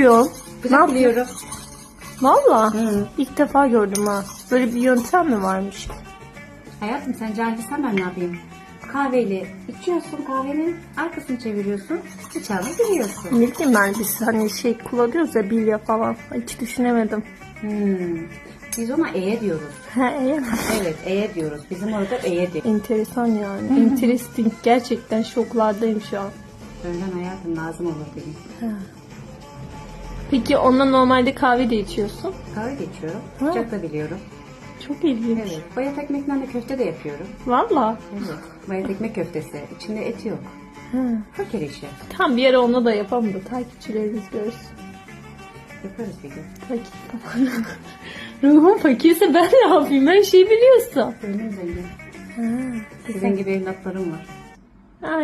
yapıyorsun? biliyorum. Valla. Hı. İlk defa gördüm ha. Böyle bir yöntem mi varmış? Hayatım sen cahilsen ben ne yapayım? Kahveyle içiyorsun kahvenin arkasını çeviriyorsun. Bıçağını biliyorsun. Ne bileyim ben biz hani şey kullanıyoruz ya bilya falan. Hiç düşünemedim. Hmm. Biz ona eye diyoruz. Ha, iyi. Evet eye diyoruz. Bizim orada eye diyor. Enteresan yani. Interesting. Gerçekten şoklardayım şu an. Önden hayatım lazım olur benim. Peki onunla normalde kahve de içiyorsun. Kahve geçiyorum. Ha. Bıçak da biliyorum. Çok ilginç. Evet. Bayat ekmekten de köfte de yapıyorum. Valla. Evet. Bayat ekmek köftesi. İçinde et yok. Ha. Fakir işi. Tam bir yere onunla da yapalım da takipçilerimiz görsün. Yaparız bir gün. Fakir. Ruhum fakirse ben ne yapayım? Her şeyi biliyorsun. Gönlüm zengin. Ha. Sizin gibi evlatlarım var. Ha,